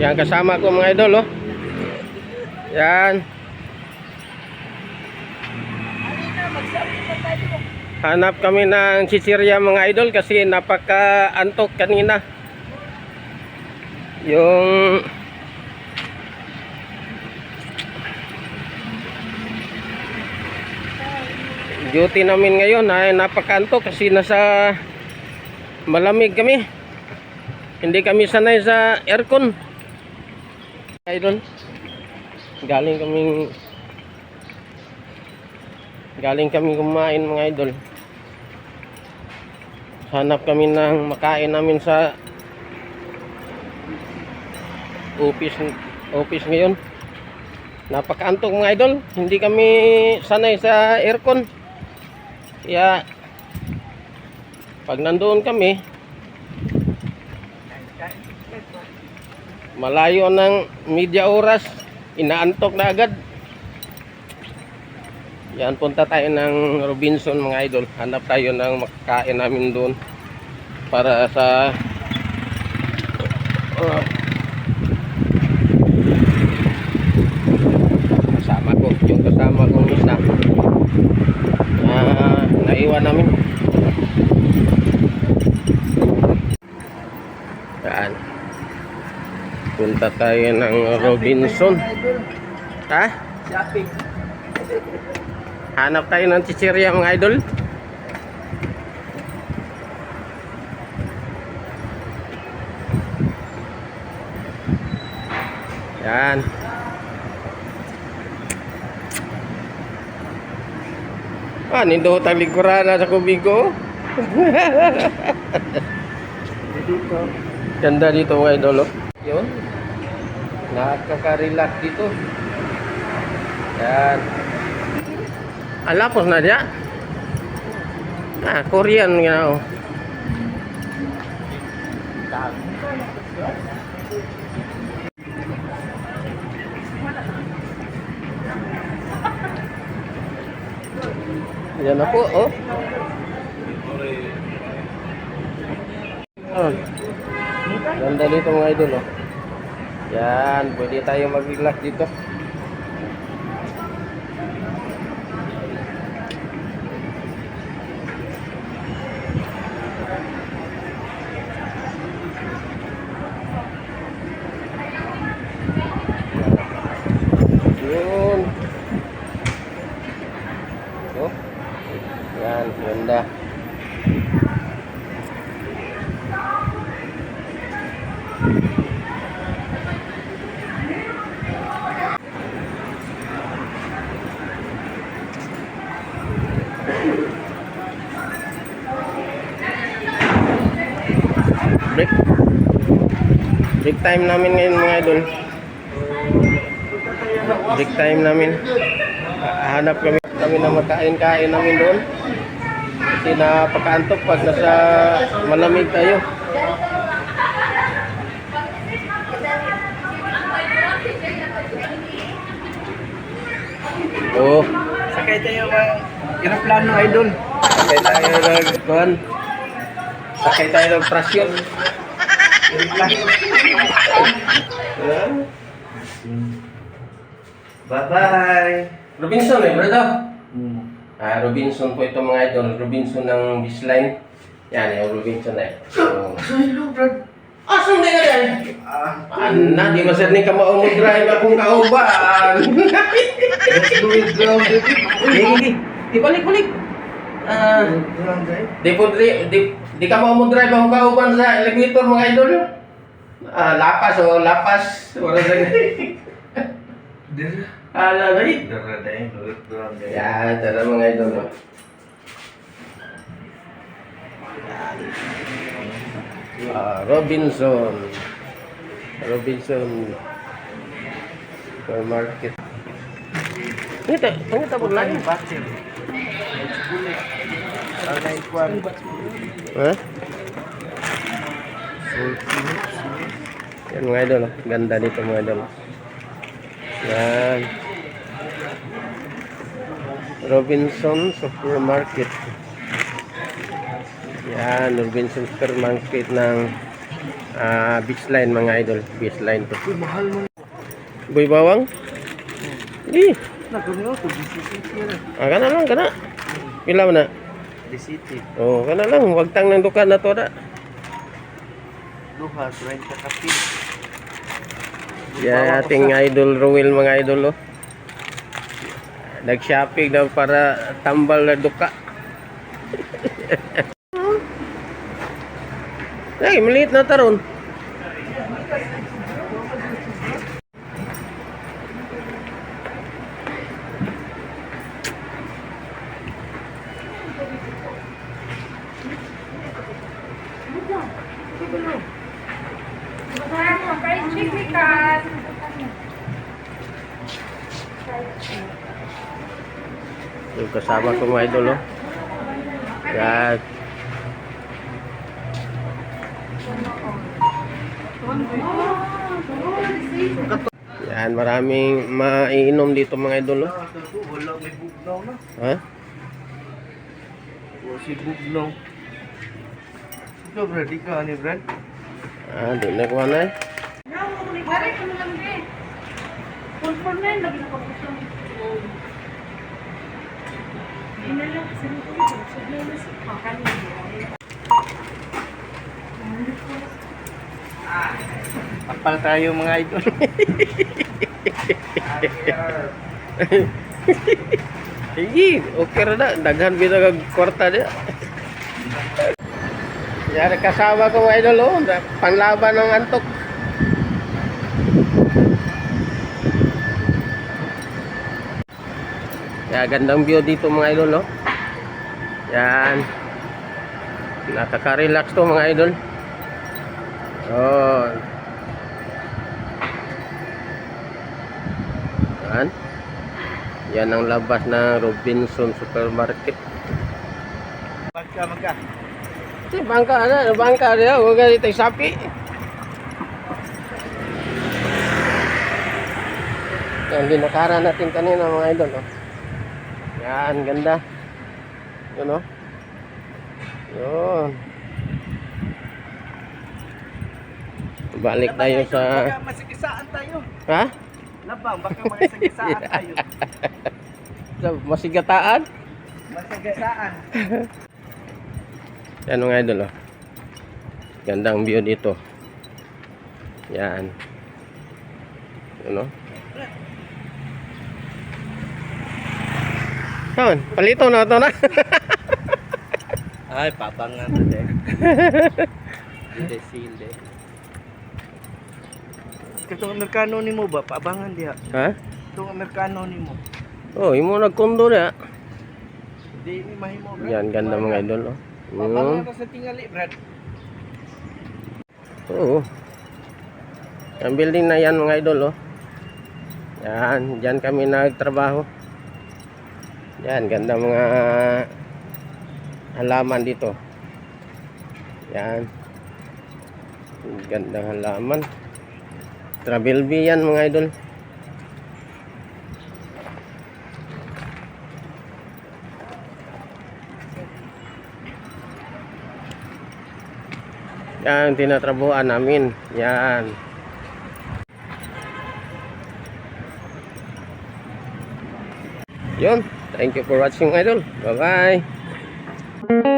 Yan kasama ko mga idol oh. Yan. Hanap kami ng chichirya mga idol kasi napaka-antok kanina. Yung duty namin ngayon ay napaka-antok kasi nasa malamig kami. Hindi kami sanay sa aircon. Idol. Galing kaming Galing kami kumain mga idol. Hanap kami ng makain namin sa office office ngayon. Napakaantok mga idol. Hindi kami sanay sa aircon. Kaya pag nandoon kami malayo ng media oras. Inaantok na agad. Yan punta tayo ng Robinson mga idol. Hanap tayo ng makakain namin doon para sa uh, kasama ko yung kasama kong isa na naiwan namin yan punta tayo ng Robinson ha? Shopping. Hanap tayo ng chichirya mga idol. Yan. Ah, nindo tang likuran sa kubigo. Ganda dito mga idol. oh. Yun. Nakaka-relax dito. Yan. Alapos na dia. Ah, Korean nga oh. Yan na po, oh. Oh. Ganda dito mga idol, oh. Yan, pwede tayo mag-relax dito. Yun. Oh. Yan, ganda. Break. Break time namin ngayon mga idol. Break time namin. Hanap kami kami na makain-kain namin doon. Kasi napakaantok pag nasa malamig tayo. Oh, Sakay tayo mga aeroplano idol. sakay tayo ng. Sakay tayo ng prasyon. Bye-bye. Robinson eh, brother. Hmm. Ah, Robinson po ito mga idol. Robinson ng Bisline. Yan, yung Robinson na eh. So, Hello, Brad. Asong na yan? Ah, Ana, di masad ni ka maumudrive akong kauban. let's do it ground. Di, di, balik-balik. Ah, right? di po, di, di, di ka maumudrive akong kauban sa elevator mga idol. Ah, lapas o lapas. Wala sa Dira. Ala. Dira tayo, ground, ground. Yan, tara mga idol. oh. Ah, Robinson. Robinson Supermarket. Ito, ano ito po lagi? Batil. Online kwan. Ha? Yan mga idol, oh. ganda dito mga idol. Yan. Robinson Supermarket. Yan, Robinson Supermarket ng Ah, beach line mga idol. Beach line to. Uy, mahal mo. Boy bawang? Di. Ah, kana lang, kana. Pila mo na? BCT. Oh, kana lang. Wag tang ng dukan na to na. Duha, 30 kapit. Yan ating idol Ruel mga idol oh. Nag-shopping daw para tambal na duka. Ay, maliit na taron. Fried chicken cut. Yung kasama ko mga idol oh. Yan. Yan, maraming maiinom dito mga idol oh. Wala, may bugnaw na. Ha? O, si bugnaw. Ito, Brad, di ka ni Brad? Ah, di na kuha na eh. Bari ko lang eh. Confirm na yun, lagi na kapusong. Hindi na lang kasi nito ito. Sabi na sa pakanin. Kapal tayo mga idol. Sige, okay ra na. Daghan binagag kwarta niya. Yan, kasama ko mga idol, oh. Na- Panglaban ng antok. Yan, gandang view dito mga idol, oh. Yan. Nakaka-relax to mga idol. Oh. Yan. Yan ang labas ng Robinson Supermarket. Magka, magka. Ito, bangka na. Bangka na. Huwag ka dito sapi. Yan, dinakara natin kanina mga idol. Oh. Yan, ganda. Yun, oh. Yun. Balik tayo sa... Baka masigisaan tayo. Ha? Labang, baka masigisaan tayo. Masigataan? Masigisaan. Yan mga idol oh. Gandang view dito. Yan. Ano? Saan? Palito na ito na. Ay, papangan na din. Hindi sile. Katong Amerikano ni mo ba? Paabangan diha. ha? Katong Amerikano ni mo. Oh, imo nagkondo na. Hindi ni mahimo, Brad. Yan, ganda mga idol oh. Pabangan Mm. ta sa tingali, Brad. Oo. Ang building na yan mga idol oh. Yan, diyan kami nagtrabaho. Yan, ganda mga halaman dito. Yan. Gandang halaman. Travel bee yan mga idol. Yan, tinatrabuhan namin. Yan. Yun. Thank you for watching, idol. Bye-bye.